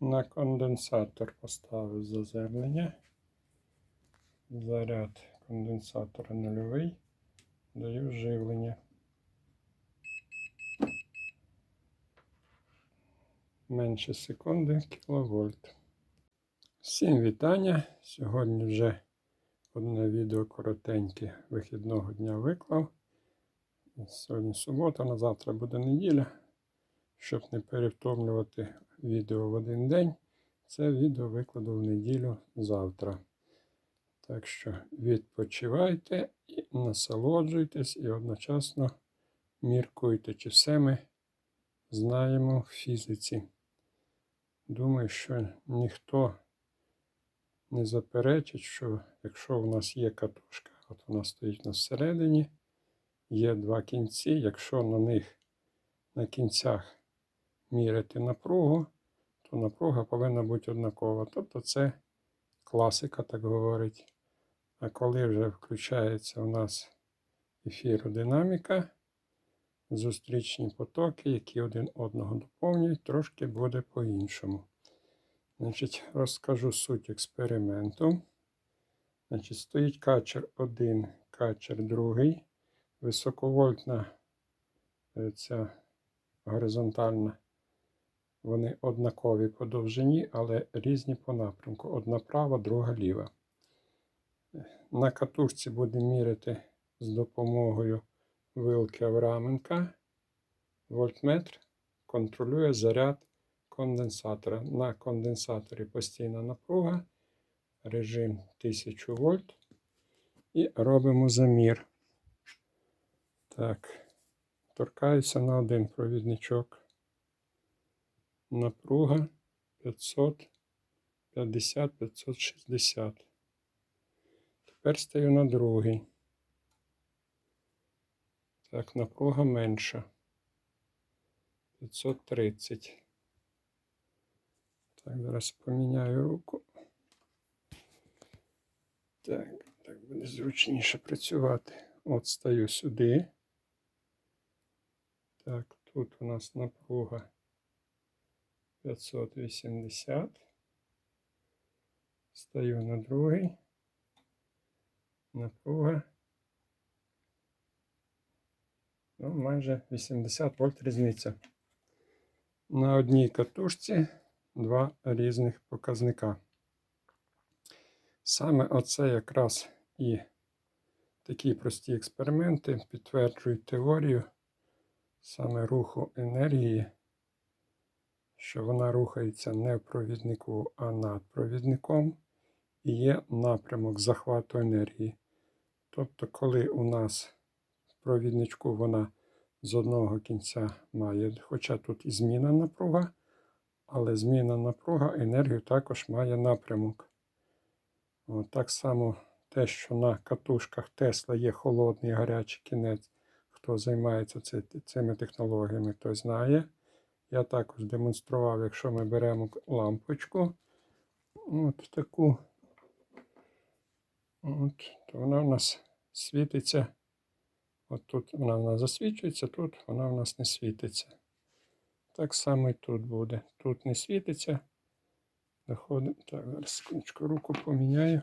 На конденсатор поставив заземлення. Заряд конденсатора нульовий. Даю живлення. Менше секунди кіловольт. Всім вітання. Сьогодні вже одне відео коротеньке вихідного дня виклав. Сьогодні субота, на завтра буде неділя. Щоб не перевтомлювати відео в один день, це відео викладу в неділю завтра. Так що відпочивайте і насолоджуйтесь, і одночасно міркуйте, чи все ми знаємо в фізиці. Думаю, що ніхто не заперечить, що якщо у нас є катушка, от вона стоїть на всередині, є два кінці, якщо на них на кінцях міряти напругу, то напруга повинна бути однакова. Тобто це класика, так говорить. А коли вже включається у нас ефіродинаміка, зустрічні потоки, які один одного доповнюють, трошки буде по-іншому. Значить, розкажу суть експерименту. Значить, Стоїть качер 1, качер 2, високовольтна е, ця горизонтальна. Вони однакові по довжині, але різні по напрямку. Одна права, друга ліва. На катушці будемо міряти з допомогою вилки Авраменка. Вольтметр контролює заряд конденсатора. На конденсаторі постійна напруга, режим 1000 вольт. І робимо замір. Так, торкаюся на один провідничок. Напруга 550-560. Тепер стаю на другий. Так, напруга менша. 530. Так, зараз поміняю руку. Так, так буде зручніше працювати. От стаю сюди. Так, тут у нас напруга 580. Стаю на другий. Напруга. Ну, майже 80 вольт різниця. На одній катушці два різних показника. Саме оце якраз і такі прості експерименти підтверджують теорію саме руху енергії, що вона рухається не в провіднику, а над провідником, і є напрямок захвату енергії. Тобто, коли у нас в провідничку вона з одного кінця має, хоча тут і зміна напруга, але зміна напруга енергію також має напрямок. От, Так само те, що на катушках Тесла є холодний гарячий кінець, хто займається цими технологіями, той знає. Я також демонстрував, якщо ми беремо лампочку, от таку, от, то вона у нас світиться. От тут вона в нас засвічується, тут вона в нас не світиться. Так само і тут буде. Тут не світиться. Доходимо. Так, зараз секундочку, руку поміняю.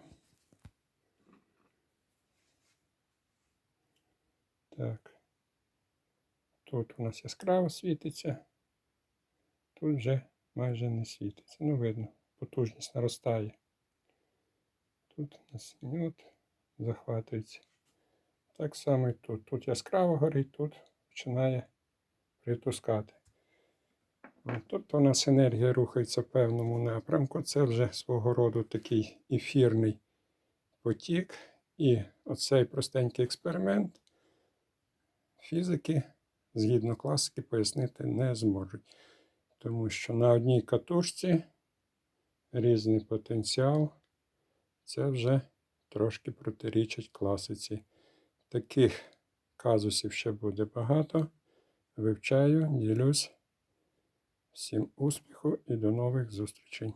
Так. Тут у нас яскраво світиться. Тут вже майже не світиться. Ну, видно, потужність наростає. Тут у нас захватується. Так само і тут. Тут яскраво горить, тут починає притускати. Тобто у нас енергія рухається в певному напрямку. Це вже свого роду такий ефірний потік. І оцей простенький експеримент фізики, згідно класики, пояснити не зможуть. Тому що на одній катушці різний потенціал, це вже трошки протирічить класиці. Таких казусів ще буде багато. Вивчаю, ділюсь. Всім успіху і до нових зустрічей!